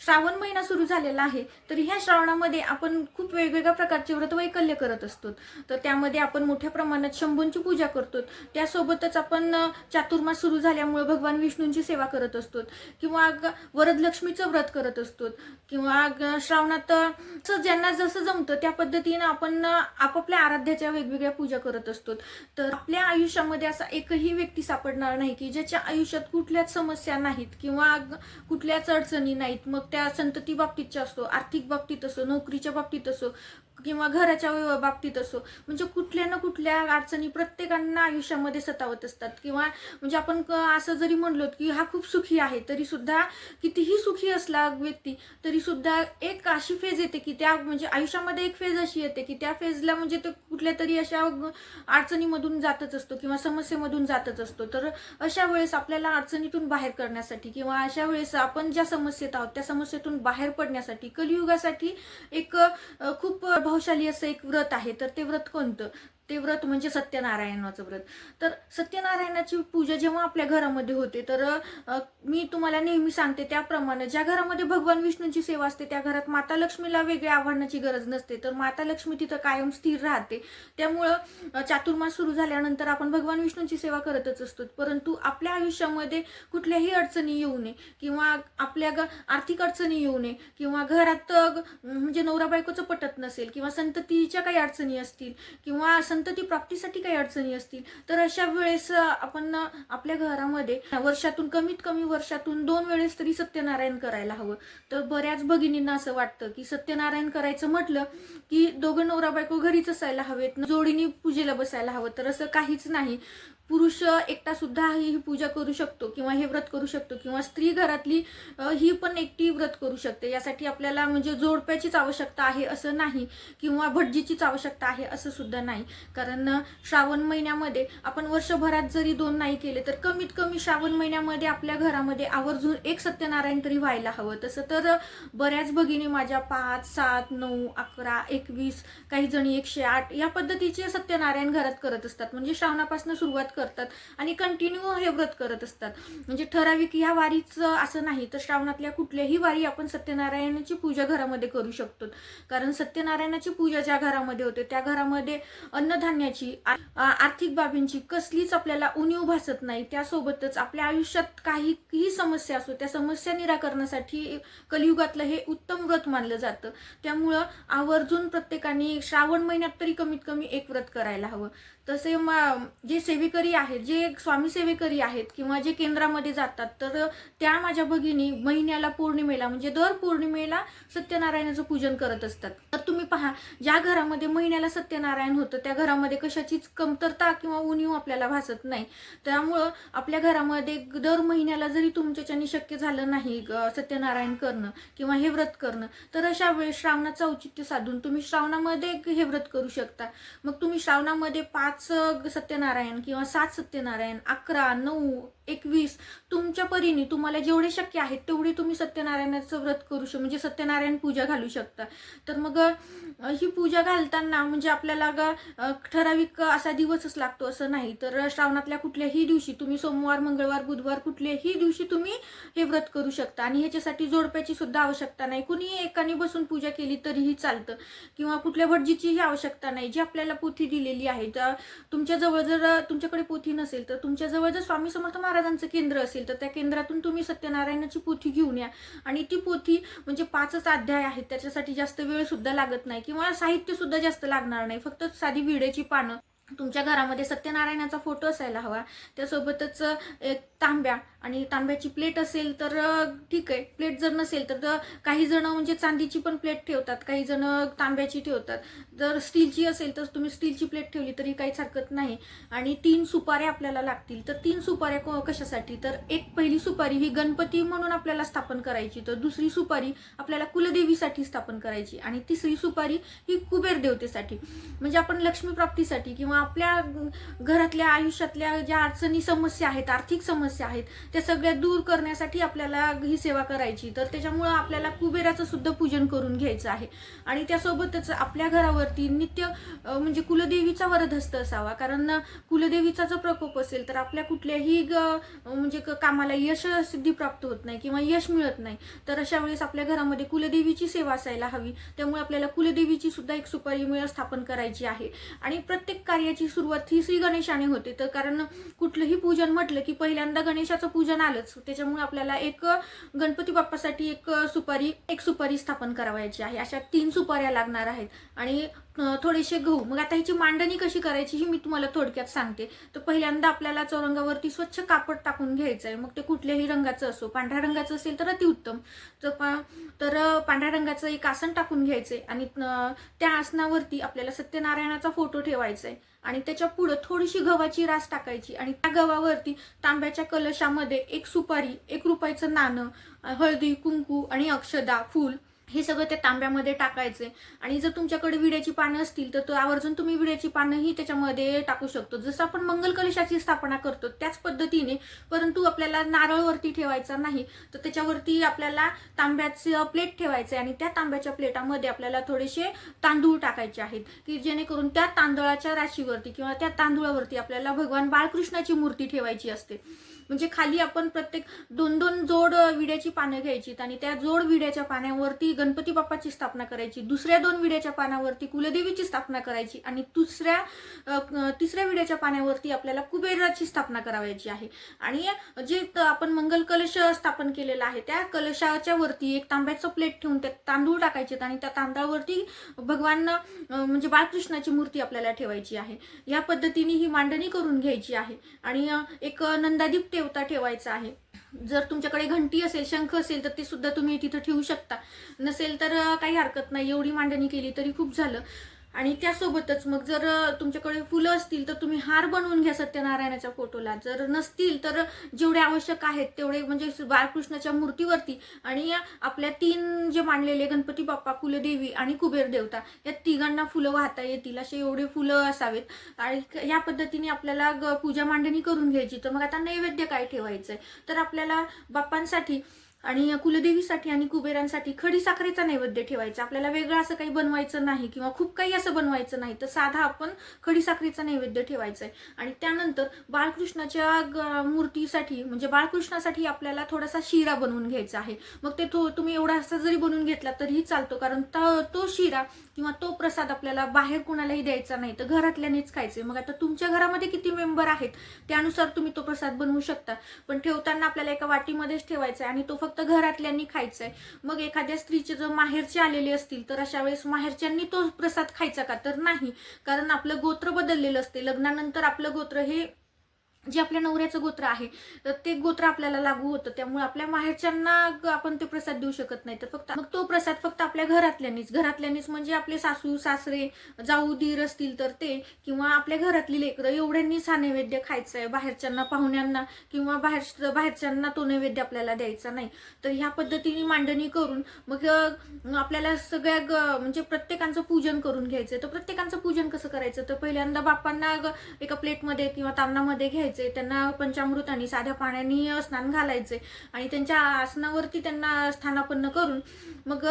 श्रावण महिना सुरू झालेला आहे तर ह्या श्रावणामध्ये आपण खूप वेगवेगळ्या प्रकारचे व्रत वैकल्य करत असतो तर त्यामध्ये आपण मोठ्या प्रमाणात शंभूंची पूजा करतो त्यासोबतच आपण चातुर्मास सुरू झाल्यामुळे भगवान विष्णूंची सेवा करत असतो किंवा वरदलक्ष्मीचं व्रत करत असतो किंवा ग- श्रावणात ज्यांना जसं जमतं त्या पद्धतीनं आपण आपापल्या आराध्याच्या वेगवेगळ्या पूजा करत असतो तर आपल्या आयुष्यामध्ये असा एकही व्यक्ती सापडणार नाही की ज्याच्या आयुष्यात कुठल्याच समस्या नाहीत किंवा कुठल्याच अडचणी नाहीत. मग त्या संतती बाबतीतच्या असो आर्थिक बाबतीत असो नोकरीच्या बाबतीत असो किंवा घराच्या बाबतीत असो. म्हणजे कुठल्या ना कुठल्या अडचणी प्रत्येकांना आयुष्यामध्ये सतावत असतात. किंवा म्हणजे आपण क- असं जरी म्हणलो की हा खूप सुखी आहे तरी सुद्धा कितीही सुखी असला व्यक्ती तरी सुद्धा एक अशी फेज येते की त्या म्हणजे आयुष्यामध्ये एक फेज अशी येते की त्या फेजला म्हणजे तो कुठल्या तरी अशा अडचणीमधून जातच असतो किंवा समस्येमधून जातच असतो. तर अशा वेळेस आपल्याला अडचणीतून बाहेर करण्यासाठी किंवा अशा वेळेस आपण ज्या समस्येत आहोत त्या समस्येतून बाहेर पडण्यासाठी कलियुगासाठी एक खूप प्रभावशाली असं एक व्रत आहे तर ते व्रत कोणतं? ते व्रत म्हणजे सत्यनारायणाचं व्रत. तर सत्यनारायणाची पूजा जेव्हा आपल्या घरामध्ये होते तर मी तुम्हाला नेहमी सांगते त्याप्रमाणे ज्या घरामध्ये भगवान विष्णूंची सेवा असते त्या घरात माता लक्ष्मीला वेगळ्या आव्हानाची गरज नसते. तर माता लक्ष्मी तिथं कायम स्थिर राहते. त्यामुळं चातुर्मास सुरू झाल्यानंतर आपण भगवान विष्णूंची सेवा करतच असतो. परंतु आपल्या आयुष्यामध्ये कुठल्याही अडचणी येऊ नये किंवा आपल्या ग- आर्थिक अडचणी येऊ नये किंवा घरात म्हणजे नवरा बायकोचं पटत नसेल किंवा संततीच्या काही अडचणी असतील किंवा संतती प्राप्तीसाठी काही अडचणी असतील तर अशा वेळेस आपण आपल्या घरामध्ये वर्षातून कमीत कमी वर्षातून दोन वेळेस तरी सत्यनारायण करायला हवं. तर बऱ्याच भगिनींना असं वाटतं की सत्यनारायण करायचं म्हटलं की दोघं नवरा बायको घरीच असायला हवेत जोडीने पूजेला बसायला हवं. तर असं काहीच नाही. पुरुष एकटा सुद्धा ही पूजा करू शकतो किंवा हे व्रत करू शकतो किंवा स्त्री घरातली ही पण एकटी व्रत करू शकते. यासाठी आपल्याला म्हणजे जोडप्याचीच आवश्यकता आहे असं नाही किंवा भटजीचीच आवश्यकता आहे असं सुद्धा नाही. कारण श्रावण महिन्यामध्ये आपण वर्षभरात जरी दोन नाही केले तर कमीत कमी श्रावण महिन्यामध्ये आपल्या घरामध्ये आवर्जून एक सत्यनारायण तरी व्हायला हवं. तसं तर बऱ्याच भगिनी माझ्या पाच सात नऊ अकरा एकवीस काही जणी एकशे आठ या पद्धतीचे सत्यनारायण घरात करत असतात. म्हणजे श्रावणापासून सुरुवात करतात आणि कंटिन्यू हे व्रत करत असतात. म्हणजे ठराविक ह्या वारीचं असं नाही तर श्रावणातल्या कुठल्याही वारी आपण सत्यनारायणाची पूजा घरामध्ये करू शकतो. कारण सत्यनारायणाची पूजा ज्या घरामध्ये होते त्या घरामध्ये अन्नधान्याची आर्थिक बाबींची कसलीच आपल्याला उणीव भासत नाही. त्यासोबतच आपल्या आयुष्यात काहीही समस्या असो त्या समस्या निराकरणासाठी कलियुगातलं हे उत्तम व्रत मानलं जातं. त्यामुळं आवर्जून प्रत्येकाने श्रावण महिन्यात तरी कमीत कमी एक व्रत करायला हवं. तसे म- जे सेवेकरी आहेत जे स्वामी सेवेकरी आहेत किंवा जे केंद्रामध्ये जातात तर त्या माझ्या भगिनी महिन्याला पौर्णिमेला म्हणजे दर पौर्णिमेला सत्यनारायणाचं पूजन करत असतात. तर तुम्ही पहा ज्या घरामध्ये महिन्याला सत्यनारायण होतं त्या घरामध्ये कशाचीच कमतरता किंवा उणीव आपल्याला भासत नाही. त्यामुळं आपल्या घरामध्ये दर महिन्याला जरी तुमच्याच्याने शक्य झालं नाही ग- सत्यनारायण करणं किंवा हे व्रत करणं तर अशा वेळेस श्रावणाचं औचित्य साधून तुम्ही श्रावणामध्ये हे व्रत करू शकता. मग तुम्ही श्रावणामध्ये पाच सत्यनारायण किंवा सात सत्यनारायण अकरा नऊ एकवीस. तुमच्या परीने तुम्हाला जेवढे शक्य आहेत तेवढे तुम्ही सत्यनारायणाचं व्रत करू शकता म्हणजे सत्यनारायण पूजा घालू शकता. तर मग ही पूजा घालताना म्हणजे आपल्याला ग ठराविक असा दिवसच लागतो असं नाही. तर श्रावणातल्या कुठल्याही दिवशी तुम्ही सोमवार मंगळवार बुधवार कुठल्याही दिवशी तुम्ही हे व्रत करू शकता. आणि ह्याच्यासाठी जोडप्याची सुद्धा आवश्यकता नाही. कुणीही एकाने बसून पूजा केली तरीही चालतं. किंवा कुठल्या भटजीचीही आवश्यकता नाही. जी आपल्याला पोथी दिलेली आहे. तर तुमच्याजवळ जर तुमच्याकडे पोथी नसेल तर तुमच्याजवळ जर स्वामी समर्थ महाराजांचं केंद्र असेल तर त्या केंद्रातून तुम्ही सत्यनारायणाची पोथी घेऊन या. आणि ती पोथी म्हणजे पाचच अध्याय आहेत त्याच्यासाठी जास्त वेळ सुद्धा लागत नाही किंवा साहित्य सुद्धा जास्त लागणार नाही. फक्त साधी विड्याची पानं. तुमच्या घरामध्ये सत्यनारायणाचा फोटो असायला हवा. त्यासोबतच एक तांब्या. आणि तांब्याची प्लेट असेल तर ठीक आहे. प्लेट जर नसेल तर काही जण म्हणजे चांदीची पण प्लेट ठेवतात. काही जण तांब्याची ठेवतात. जर स्टीलची असेल तर तुम्ही स्टीलची प्लेट ठेवली तरी काहीच हरकत नाही. आणि तीन सुपाऱ्या आपल्याला लागतील. तर तीन सुपाऱ्या कशासाठी? तर एक पहिली सुपारी ही गणपती म्हणून आपल्याला स्थापन करायची. तर दुसरी सुपारी आपल्याला कुलदेवीसाठी स्थापन करायची. आणि तिसरी सुपारी ही कुबेर देवतेसाठी. म्हणजे आपण लक्ष्मी प्राप्तीसाठी किंवा आपल्या घरातल्या आयुष्यातल्या ज्या अडचणी समस्या आहेत आर्थिक समस्या आहेत त्या सगळ्या दूर करण्यासाठी आपल्याला ही सेवा करायची. तर त्याच्यामुळं आपल्याला कुबेराचं सुद्धा पूजन करून घ्यायचं आहे. आणि त्यासोबतच आपल्या घरावरती नित्य म्हणजे कुलदेवीचा वरदहस्त असावा. कारण कुलदेवीचा जर प्रकोप असेल तर आपल्या कुठल्याही ग- म्हणजे क- कामाला यश सिद्धी प्राप्त होत नाही किंवा यश मिळत नाही. तर अशा वेळेस आपल्या घरामध्ये कुलदेवीची सेवा असायला हवी. त्यामुळे आपल्याला कुलदेवीची सुद्धा एक सुपारी मिळ स्थापन करायची आहे. आणि प्रत्येक कार्याची सुरुवात ही श्री गणेशाने होते. तर कारण कुठलंही पूजन म्हटलं की पहिल्यांदा गणेशाचं पूजन आलंच. त्याच्यामुळे आपल्याला एक गणपती बाप्पासाठी एक सुपारी एक सुपारी स्थापन करावायची आहे. अशा तीन सुपाऱ्या लागणार आहेत. आणि थोडेसे गहू मग आता ह्याची मांडणी कशी करायची ही मी तुम्हाला थोडक्यात सांगते. तर पहिल्यांदा आपल्याला चौरंगावरती स्वच्छ कापड टाकून घ्यायचं आहे. मग ते कुठल्याही रंगाचं असो पांढऱ्या रंगाचं असेल तर अतिउत्तम. तर तर पांढऱ्या रंगाचं एक आसन टाकून घ्यायचं आहे आणि त्या आसनावरती आपल्याला सत्यनारायणाचा फोटो ठेवायचा आहे. आणि त्याच्या पुढं थोडीशी गव्हाची रास टाकायची आणि त्या गव्हावरती तांब्याच्या कलशामध्ये एक सुपारी एक रुपयाचं नाणं हळदी कुंकू आणि अक्षदा फूल हे सगळं त्या तांब्यामध्ये टाकायचे आणि जर तुमच्याकडे विड्याची पानं असतील तर तो आवर्जून तुम्ही विड्याची पानंही त्याच्यामध्ये टाकू शकतो. जसं आपण मंगल कलशाची स्थापना करतो त्याच पद्धतीने परंतु आपल्याला नारळवरती ठेवायचा नाही तर त्याच्यावरती आपल्याला तांब्याचं प्लेट ठेवायचं आहे आणि त्या तांब्याच्या प्लेटामध्ये आपल्याला थोडेसे तांदूळ टाकायचे आहेत की जेणेकरून त्या तांदळाच्या राशीवरती किंवा त्या तांदूळावरती आपल्याला भगवान बाळकृष्णाची मूर्ती ठेवायची असते. म्हणजे खाली आपण प्रत्येक दोन दोन जोड विड्याची पानं घ्यायची आणि त्या जोड विड्याच्या पाण्यावरती गणपती बाप्पाची स्थापना करायची दुसऱ्या दोन विड्याच्या पानावरती कुलदेवीची स्थापना करायची आणि दुसऱ्या तिसऱ्या विड्याच्या पाण्यावरती आपल्याला कुबेराची स्थापना करावायची आहे. आणि जे आपण मंगल कलश स्थापन केलेला आहे त्या कलशाच्या वरती एक तांब्याचं प्लेट ठेवून त्यात तांदूळ टाकायचे आणि त्या तांदळावरती भगवान म्हणजे बाळकृष्णाची मूर्ती आपल्याला ठेवायची आहे. या पद्धतीने ही मांडणी करून घ्यायची आहे. आणि एक नंदादीप ठेवता ठेवायचा आहे. जर तुमच्याकडे घंटी असेल शंख असेल तर ते सुद्धा तुम्ही तिथं ठेवू शकता. नसेल तर काही हरकत नाही. एवढी मांडणी केली तरी खूप झालं. आणि त्यासोबतच मग जर तुमच्याकडे फुलं असतील तर तुम्ही हार बनवून घ्या सत्यनारायणाच्या फोटोला. जर नसतील तर जेवढे आवश्यक आहेत तेवढे म्हणजे बाळकृष्णाच्या मूर्तीवरती आणि आपल्या तीन जे मांडलेले गणपती बाप्पा कुलदेवी आणि कुबेर देवता या तिघांना फुलं वाहता येतील असे एवढे फुलं असावेत. आणि या पद्धतीने आपल्याला ग- पूजा मांडणी करून घ्यायची. तर मग आता नैवेद्य काय ठेवायचं आहे तर आपल्याला बाप्पांसाठी आणि कुलदेवीसाठी आणि कुबेरांसाठी खडी साखरेचा नैवेद्य ठेवायचा. आपल्याला वेगळं असं काही बनवायचं नाही किंवा खूप काही असं बनवायचं नाही तर साधा आपण खडी साखरेचा नैवेद्य ठेवायचा आहे आणि त्यानंतर बाळकृष्णाच्या मूर्तीसाठी म्हणजे बाळकृष्णासाठी आपल्याला थोडासा शिरा बनवून घ्यायचा आहे. मग ते तो तुम्ही एवढा असा जरी बनवून घेतला तरीही चालतो कारण तो शिरा किंवा तो प्रसाद आपल्याला बाहेर कुणालाही द्यायचा नाही तर घरातल्यानेच खायचे. मग आता तुमच्या घरामध्ये किती मेंबर आहेत? त्यानुसार तुम्ही तो प्रसाद बनवू शकता. पण ठेवताना आपल्याला एका वाटीमध्येच ठेवायचा आहे आणि तो फक्त घरातल्यांनी खायचा आहे मग एखाद्या स्त्रीचे जर माहेरचे आलेले असतील तर अशा वेळेस माहेरच्यांनी तो प्रसाद खायचा का? तर नाही. कारण आपलं गोत्र बदललेलं असते. लग्नानंतर आपलं गोत्र हे जे आपल्या नवऱ्याचं गोत्र आहे तर ते गोत्र आपल्याला लागू होतं. त्यामुळे आपल्या माहेरच्यांना ग- आपण ते प्रसाद देऊ शकत नाही. तर फक्त मग तो प्रसाद फक्त आपल्या घरातल्यानीच. घरातल्यानीच म्हणजे आपले सासू सासरे जाऊ दीर असतील तर ते किंवा आपल्या घरातली लेकरं एवढ्यांनीच हा नैवेद्य खायचा आहे बाहेरच्यांना पाहुण्यांना किंवा बाहेर बाहेरच्यांना तो नैवेद्य आपल्याला द्यायचा नाही. तर ह्या पद्धतीने मांडणी करून मग आपल्याला सगळ्या ग- म्हणजे प्रत्येकांचं पूजन करून घ्यायचं तर प्रत्येकांचं पूजन कसं करायचं? तर पहिल्यांदा बाप्पांना एका प्लेटमध्ये किंवा तामणामध्ये घ्यायचं. त्यांना पंचामृत आणि साध्या पाण्याने स्नान घालायचे आणि त्यांच्या आसनावरती त्यांना स्थानापन्न करून मग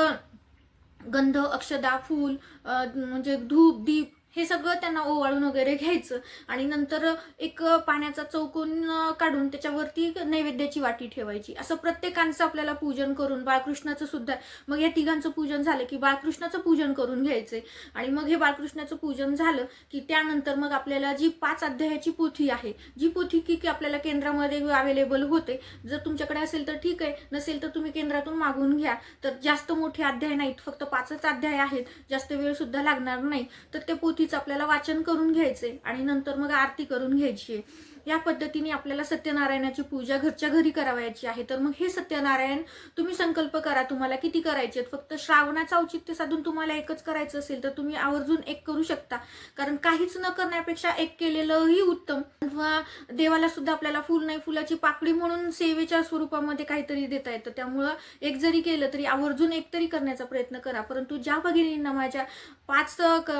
गंध अक्षदा फूल म्हणजे धूप दीप हे सगळं त्यांना ओवाळून वगैरे घ्यायचं. आणि नंतर एक पाण्याचा चौकोन काढून त्याच्यावरती नैवेद्याची वाटी ठेवायची. असं प्रत्येकांचं आपल्याला पूजन करून बाळकृष्णाचं सुद्धा मग या तिघांचं पूजन झालं की बाळकृष्णाचं पूजन करून घ्यायचे. आणि मग हे बाळकृष्णाचं पूजन झालं की त्यानंतर मग आपल्याला जी पाच अध्यायाची पोथी आहे जी पोथी की की आपल्याला केंद्रामध्ये अवेलेबल होते. जर तुमच्याकडे असेल तर ठीक आहे नसेल तर तुम्ही केंद्रातून मागून घ्या. तर जास्त मोठे अध्याय नाहीत फक्त पाचच अध्याय आहेत. जास्त वेळ सुद्धा लागणार नाही. तर ते पोथी तीच आपल्याला वाचन करून घ्यायचे आणि नंतर मग आरती करून घ्यायची. आहे या पद्धतीने आपल्याला सत्यनारायणाची पूजा घरच्या घरी करावायची आहे. तर मग हे सत्यनारायण तुम्ही संकल्प करा तुम्हाला किती करायचे आहेत. फक्त श्रावणाचं औचित्य साधून तुम्हाला एकच करायचं असेल तर तुम्ही आवर्जून एक करू शकता. कारण काहीच न करण्यापेक्षा एक केलेलंही उत्तम. किंवा देवाला सुद्धा आपल्याला फुल नाही फुलाची पाकळी म्हणून सेवेच्या स्वरूपामध्ये काहीतरी देता येतं. त्यामुळं एक जरी केलं तरी आवर्जून एक तरी करण्याचा प्रयत्न करा. परंतु ज्या भगिनींना माझ्या पाच क-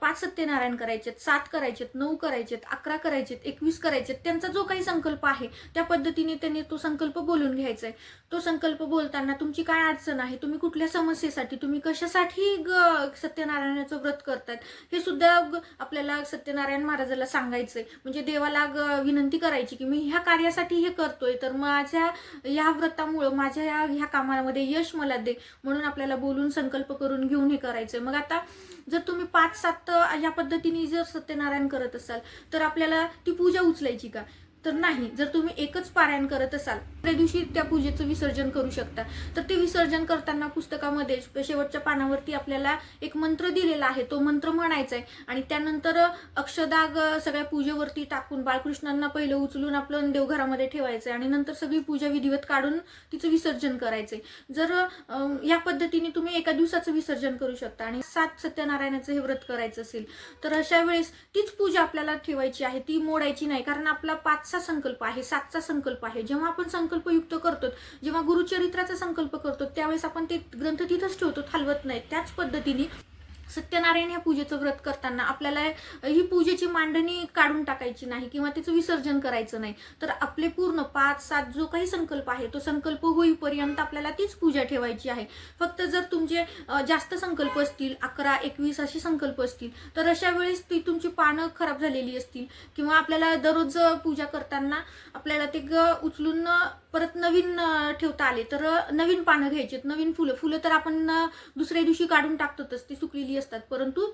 पाच सत्यनारायण करायचेत सात करायचेत नऊ करायचेत अकरा करायचेत एकवीस करायचे त्यांचा जो काही संकल्प आहे त्या पद्धतीने त्यांनी तो संकल्प बोलून घ्यायचा आहे. तो संकल्प बोलताना तुमची काय अडचण आहे तुम्ही कुठल्या समस्येसाठी तुम्ही कशासाठी ग- सत्यनारायणाचं व्रत करतात हे सुद्धा आपल्याला सत्यनारायण महाराजाला सांगायचंय म्हणजे देवाला विनंती करायची की मी ह्या कार्यासाठी हे करतोय तर माझ्या या व्रतामुळं माझ्या या ह्या कामामध्ये यश मला दे म्हणून आपल्याला बोलून संकल्प करून घेऊन हे करायचंय मग आता जर तुम्ही पाच सात या पद्धतीने जर सत्यनारायण करत असाल तर आपल्याला ती पूजा उचलायची का तर नाही जर तुम्ही एकच पारायण करत असाल त्या दिवशी त्या पूजेचं विसर्जन करू शकता. तर ते विसर्जन करताना पुस्तकामध्ये शेवटच्या पानावरती आपल्याला एक मंत्र दिलेला आहे तो मंत्र म्हणायचा आहे. आणि त्यानंतर अक्षदाग सगळ्या पूजेवरती टाकून बाळकृष्णांना पहिलं उचलून आपलं देवघरामध्ये ठेवायचं आहे. आणि नंतर सगळी पूजा विधिवत काढून तिचं विसर्जन करायचंय. जर या पद्धतीने तुम्ही एका दिवसाचं विसर्जन करू शकता आणि सात सत्यनारायणाचं हे व्रत करायचं असेल तर अशा वेळेस तीच पूजा आपल्याला ठेवायची आहे ती मोडायची नाही. कारण आपला पाच सातचा संकल्प आहे सातचा संकल्प आहे. जेव्हा आपण संकल्पयुक्त करतो जेव्हा गुरुचरित्राचा संकल्प करतो त्यावेळेस आपण ते ग्रंथ तिथंच ठेवतो हलवत नाही. त्याच पद्धतीने सत्यनारायण ह्या पूजेचं व्रत करताना आपल्याला ही पूजेची मांडणी काढून टाकायची नाही किंवा तिचं विसर्जन करायचं नाही. तर आपले पूर्ण पाच सात जो काही संकल्प आहे तो संकल्प होईपर्यंत आपल्याला तीच पूजा ठेवायची आहे. फक्त जर तुमचे जास्त संकल्प असतील अकरा एकवीस असे संकल्प असतील तर अशा वेळेस ती तुमची पानं खराब झालेली असतील किंवा आपल्याला दररोज पूजा करताना आपल्याला ते ग उचलून परत नवीन ठेवता आले तर नवीन पानं घ्यायची नवीन फुलं फुलं तर आपण दुसऱ्या दिवशी काढून टाकतोच ती सुकलेली असतात. परंतु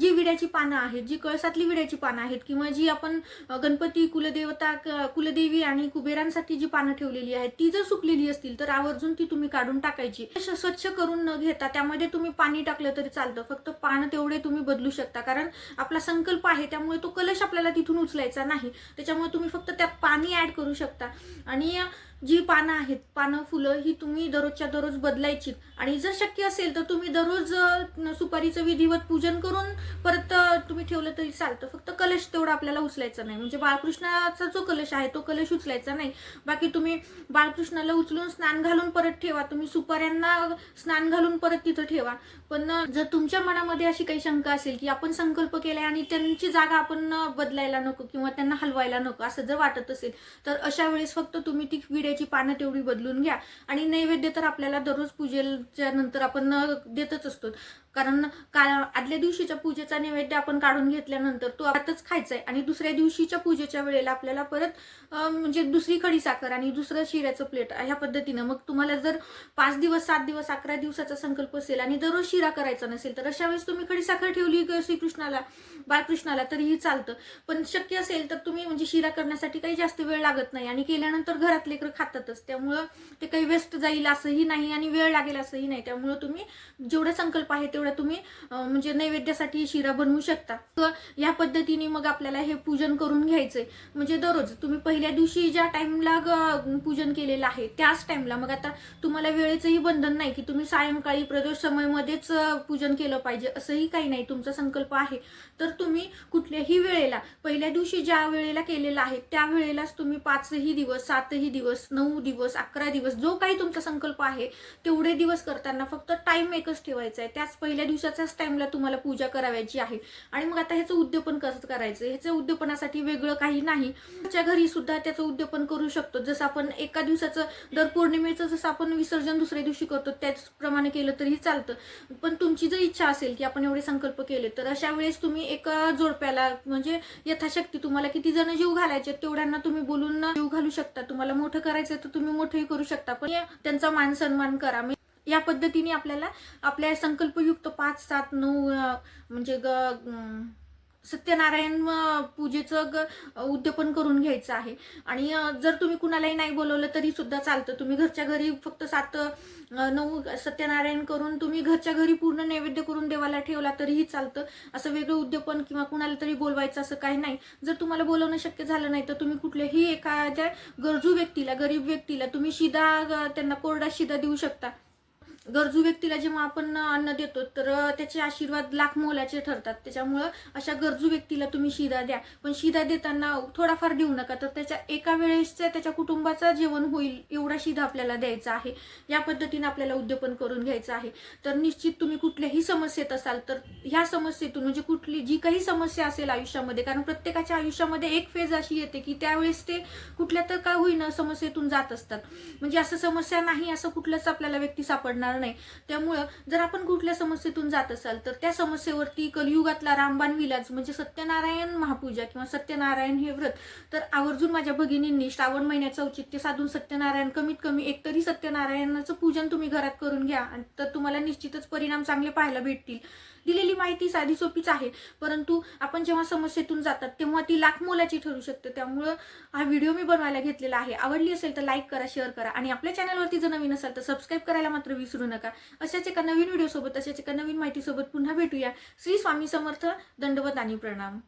जी विड्याची पानं आहेत जी कळसातली विड्याची पानं आहेत किंवा जी आपण गणपती कुलदेवता क- कुलदेवी आणि कुबेरांसाठी जी पानं ठेवलेली आहेत ती जर सुकलेली असतील तर आवर्जून ती तुम्ही काढून टाकायची. स्वच्छ करून न घेता त्यामध्ये तुम्ही पाणी टाकलं तरी चालतं. फक्त पानं तेवढे तुम्ही बदलू शकता. कारण आपला संकल्प आहे त्यामुळे तो कलश आपल्याला तिथून उचलायचा नाही. त्याच्यामुळे तुम्ही फक्त त्यात पाणी ऍड करू शकता. आणि जी पानं आहेत पानं फुलं ही तुम्ही दररोजच्या दररोज बदलायची आणि जर शक्य असेल तर तुम्ही दररोज सुपारीचं विधिवत पूजन करून परत तुम्ही ठेवलं तरी चालतं. फक्त कलश तेवढा आपल्याला उचलायचा नाही. म्हणजे बाळकृष्णाचा जो कलश आहे तो कलश उचलायचा नाही. बाकी तुम्ही बाळकृष्णाला उचलून स्नान घालून परत ठेवा. तुम्ही सुपाऱ्यांना स्नान घालून परत तिथं ठेवा. पण जर तुमच्या मनामध्ये अशी काही शंका असेल की आपण संकल्प केलाय आणि त्यांची जागा आपण बदलायला नको किंवा त्यांना हलवायला नको असं जर वाटत असेल तर अशा वेळेस फक्त तुम्ही ती विड्याची पानं तेवढी बदलून घ्या. आणि नैवेद्य तर आपल्याला दररोज पूजेच्या नंतर आपण न देतच असतो. कारण का आदल्या दिवशीच्या पूजेचा नैवेद्य आपण काढून घेतल्यानंतर तो आताच खायचा आहे आणि दुसऱ्या दिवशीच्या पूजेच्या वेळेला आपल्याला परत म्हणजे दुसरी खडी साखर आणि दुसरं शिऱ्याचं प्लेट ह्या पद्धतीनं. मग तुम्हाला जर पाच दिवस सात दिवस अकरा दिवसाचा संकल्प असेल आणि दररोज शिरा करायचा नसेल तर अशा वेळेस तुम्ही खडी साखर ठेवली श्रीकृष्णाला बाळकृष्णाला तरीही चालतं. पण शक्य असेल तर तुम्ही म्हणजे शिरा करण्यासाठी काही जास्त वेळ लागत नाही आणि केल्यानंतर घरात लेकरं खातातच. त्यामुळं ते काही वेस्ट जाईल असंही नाही आणि वेळ लागेल असंही नाही. त्यामुळं तुम्ही जेवढा संकल्प आहे तेवढा तुम्ही म्हणजे नैवेद्यासाठी शिरा बनवू शकता. तर या पद्धतीने मग आपल्याला हे पूजन करून घ्यायचंय. म्हणजे दररोज तुम्ही पहिल्या दिवशी ज्या टाइमला पूजन केलेलं आहे त्याच टाइमला मग आता तुम्हाला वेळेचंही बंधन नाही की तुम्ही सायंकाळी प्रदोष समयमध्येच पूजन केलं पाहिजे असंही काही नाही. तुमचा संकल्प आहे. तर तुम्ही कुठल्याही वेळेला पहिल्या दिवशी ज्या वेळेला केलेला आहे त्या वेळेलाच तुम्ही पाचही दिवस सातही दिवस नऊ दिवस अकरा दिवस जो काही तुमचा संकल्प आहे तेवढे दिवस करताना फक्त टाइम एकच ठेवायचा आहे. त्याच पहिल्या दिवसाच्याच टाइमला तुम्हाला पूजा करावयाची आहे. आणि मग आता ह्याचं उद्यापन कसं करायचं? ह्याचं उद्यापनासाठी वेगळं काही नाही. त्याच्या घरी सुद्धा त्याचं उद्यापन करू शकतो. जसं आपण एका दिवसाचं दर पौर्णिमेचं जसं आपण विसर्जन दुसऱ्या दिवशी करतो त्याचप्रमाणे केलं तरीही चालतं. पण तुमची जर इच्छा असेल की आपण एवढे संकल्प केले तर अशा वेळेस तुम्ही एका जोडप्याला म्हणजे यथाशक्ती तुम्हाला किती जण जीव घालायचे तेवढ्यांना तुम्ही बोलून जीव घालू शकता. तुम्हाला मोठं करायचं तर तुम्ही मोठंही करू शकता. पण त्यांचा मान सन्मान करा. या पद्धतीने आपल्याला आपल्या संकल्पयुक्त पाच सात नऊ म्हणजे ग सत्यनारायण पूजेचं ग- उद्यापन करून घ्यायचं आहे. आणि जर तुम्ही कुणालाही नाही बोलवलं तरी सुद्धा चालतं. तुम्ही घरच्या घरी फक्त सात नऊ सत्यनारायण करून तुम्ही घरच्या घरी पूर्ण नैवेद्य करून देवाला ठेवला तरीही चालतं. असं वेगळं उद्यापन किंवा कुणाला तरी बोलवायचं असं काही नाही. जर तुम्हाला बोलवणं शक्य झालं नाही तर तुम्ही कुठल्याही एखाद्या गरजू व्यक्तीला गरीब व्यक्तीला तुम्ही शिदा त्यांना कोरडा शिदा देऊ शकता. गरजू व्यक्तीला जेव्हा आपण अन्न देतो तर त्याचे आशीर्वाद लाख मोलाचे ठरतात. त्याच्यामुळं अशा गरजू व्यक्तीला तुम्ही शिदा द्या. पण शिदा देताना थोडाफार देऊ नका तर त्याच्या एका वेळेसच्या त्याच्या कुटुंबाचा जेवण होईल एवढा शिदा आपल्याला द्यायचा आहे. या पद्धतीने आपल्याला उद्यापन करून घ्यायचं आहे. तर निश्चित तुम्ही कुठल्याही समस्येत असाल तर ह्या समस्येतून म्हणजे कुठली जी काही समस्या असेल आयुष्यामध्ये कारण प्रत्येकाच्या आयुष्यामध्ये एक फेज अशी येते की त्यावेळेस ते कुठल्या तर का होईना समस्येतून जात असतात. म्हणजे असं समस्या नाही असं कुठलंच आपल्याला व्यक्ती सापडणार नाही. त्यामुळं जर आपण कुठल्या समस्येतून जात असाल तर त्या समस्येवरती कलियुगातला रामबाण विलाज म्हणजे सत्यनारायण महापूजा किंवा सत्यनारायण हे व्रत. तर आवर्जून माझ्या भगिनींनी श्रावण महिन्याचं औचित्य साधून सत्यनारायण कमीत कमी एकतरी सत्यनारायणाचं पूजन तुम्ही घरात करून घ्या. आणि तर तुम्हाला निश्चितच परिणाम चांगले पाहायला भेटतील. दिलेली माहिती साधी सोपीच आहे. परंतु आपण जेव्हा समस्येतून जातात तेव्हा ती लाख मोलाची ठरू शकते. त्यामुळं हा व्हिडिओ मी बनवायला घेतलेला आहे. आवडली असेल तर लाईक करा शेअर करा आणि आपल्या चॅनलवरती जर नवीन असाल तर सबस्क्राईब करायला मात्र विसरू नका. अशाच एका नवीन व्हिडिओसोबत अशाच एका नवीन माहितीसोबत पुन्हा भेटूया. श्री स्वामी समर्थ दंडवत आणि प्रणाम.